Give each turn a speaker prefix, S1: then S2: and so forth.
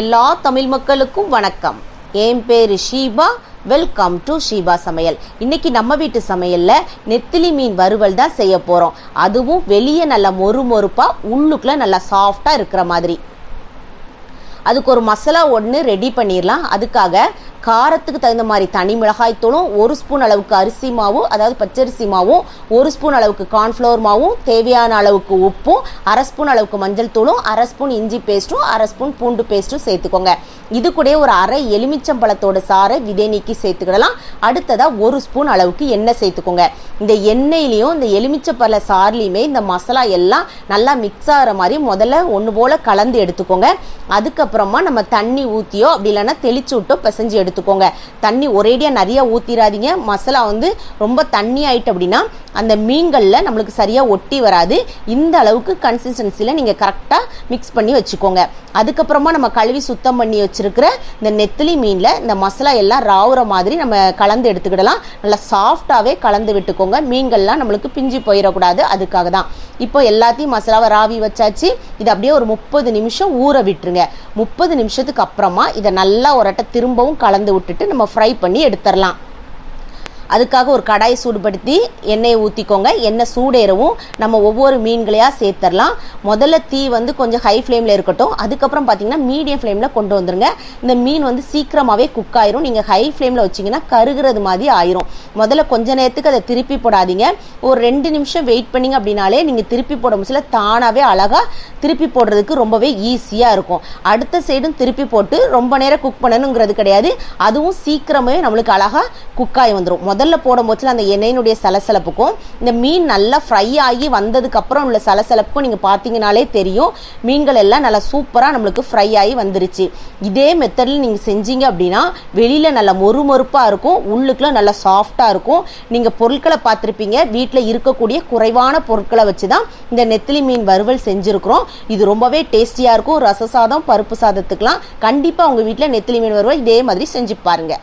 S1: எல்லா தமிழ் மக்களுக்கும் வணக்கம். என் பேரு ஷீபா. வெல்கம் டு ஷீபா சமையல். இன்னைக்கு நம்ம வீட்டு சமையல்ல நெத்திலி மீன் வறுவல் தான் செய்ய போறோம். அதுவும் வெளியே நல்லா மொறு மொறுப்பா உள்ளுக்குள்ள நல்லா சாஃப்டா இருக்கிற மாதிரி. அதுக்கு ஒரு மசாலா ஒன்று ரெடி பண்ணிடலாம் அதுக்காக காரத்துக்கு தகுந்த மாதிரி தனி மிளகாய் தூளும் ஒரு ஸ்பூன் அளவுக்கு அரிசி மாவும் அதாவது பச்சரிசி மாவும் ஒரு ஸ்பூன் அளவுக்கு கார்ன்ஃப்ளவர் மாவும் தேவையான அளவுக்கு உப்பும் அரை ஸ்பூன் அளவுக்கு மஞ்சள் தூளும் அரை ஸ்பூன் இஞ்சி பேஸ்ட்டும் அரை ஸ்பூன் பூண்டு பேஸ்ட்டும் சேர்த்துக்கோங்க. இது கூட ஒரு அரை எலுமிச்சம்பழத்தோட சாறை விதை நீக்கி சேர்த்துக்கிடலாம். அடுத்ததாக ஒரு ஸ்பூன் அளவுக்கு எண்ணெய் சேர்த்துக்கோங்க. இந்த எண்ணெயிலையும் இந்த எலுமிச்சப்பழ சாறுலையுமே இந்த மசாலா எல்லாம் நல்லா மிக்ஸ் ஆகிற மாதிரி முதல்ல ஒன்று போல் கலந்து எடுத்துக்கோங்க. அதுக்கப்புறமா நம்ம தண்ணி ஊற்றியோ அப்படி இல்லைன்னா தெளிச்சு விட்டோ பிசைஞ்சு எடுத்துக்கோங்க தண்ணி ஒரேடியாக நிறைய ஊற்றிடாதீங்க மசாலா வந்து ரொம்ப தண்ணி ஆயிட்டு அப்படின்னா அந்த மீன்களில் நம்மளுக்கு சரியாக ஒட்டி வராது. இந்த அளவுக்கு கன்சிஸ்டன்சியில் நீங்கள் கரெக்டாக மிக்ஸ் பண்ணி வச்சுக்கோங்க. அதுக்கப்புறமா நம்ம கழுவி சுத்தம் பண்ணி வச்சிருக்கிற இந்த நெத்திலி மீனில் இந்த மசாலா எல்லாம் ராவுற மாதிரி நம்ம கலந்து எடுத்துக்கிடலாம். நல்லா சாஃப்டாகவே கலந்து விட்டுக்கோங்க. மீன்கள்லாம் நம்மளுக்கு பிஞ்சு போயிடக்கூடாது. அதுக்காக தான். இப்போ எல்லாத்தையும் மசாலாவை ராவி வச்சாச்சு. இது அப்படியே ஒரு முப்பது நிமிஷம் ஊற விட்டுருங்க. முப்பது நிமிஷத்துக்கு அப்புறமா இதை நல்லா ஒரு திரும்பவும் கலந்து விட்டுட்டு நம்ம ஃப்ரை பண்ணி எடுத்துடலாம் அதுக்காக ஒரு கடாய் சூடுபடுத்தி எண்ணெயை ஊற்றிக்கோங்க எண்ணெய் சூடேறவும் நம்ம ஒவ்வொரு மீன்களையாக சேர்த்துடலாம் முதல்ல தீ வந்து கொஞ்சம் ஹை ஃப்ளேமில் இருக்கட்டும். அதுக்கப்புறம் பார்த்தீங்கன்னா மீடியம் ஃப்ளேமில் கொண்டு வந்துருங்க. இந்த மீன் வந்து சீக்கிரமாகவே குக் ஆயிரும். நீங்கள் ஹை ஃப்ளேமில் வச்சிங்கன்னா கருகிறது மாதிரி ஆயிரும். முதல்ல கொஞ்ச நேரத்துக்கு அதை திருப்பி போடாதீங்க. ஒரு ரெண்டு நிமிஷம் வெயிட் பண்ணிங்க அப்படின்னாலே நீங்கள் திருப்பி போட முடியல. தானாகவே அழகாக திருப்பி போடுறதுக்கு ரொம்பவே ஈஸியாக இருக்கும். அடுத்த சைடும் திருப்பி போட்டு ரொம்ப நேரம் குக் பண்ணணுங்கிறது கிடையாது. அதுவும் சீக்கிரமே நம்மளுக்கு அழகாக குக் ஆகி வந்துடும் முதல்ல போடும் போச்சுல அந்த எண்ணெயினுடைய சலசலப்புக்கும் இந்த மீன் நல்லா ஃப்ரை ஆகி வந்ததுக்கு அப்புறம் உள்ள சலசலப்புக்கும் நீங்கள் பார்த்தீங்கனாலே தெரியும். மீன்கள் எல்லாம் நல்லா சூப்பராக நம்மளுக்கு ஃப்ரை ஆகி வந்துருச்சு. இதே மெத்தடில் நீங்கள் செஞ்சீங்க அப்படின்னா வெளியில் நல்லா மொறு மொறுப்பாக இருக்கும் உள்ளுக்குள்ள நல்லா சாஃப்டாக இருக்கும். நீங்கள் பொருட்களை பார்த்துருப்பீங்க வீட்டில் இருக்கக்கூடிய குறைவான பொருட்களை வச்சு தான் இந்த நெத்திலி மீன் வறுவல் செஞ்சுருக்குறோம். இது ரொம்பவே டேஸ்டியாக இருக்கும் ரச சாதம் பருப்பு சாதத்துக்கெலாம் கண்டிப்பாக உங்கள் வீட்டில் நெத்திலி மீன் வறுவல் இதே மாதிரி செஞ்சு பாருங்கள்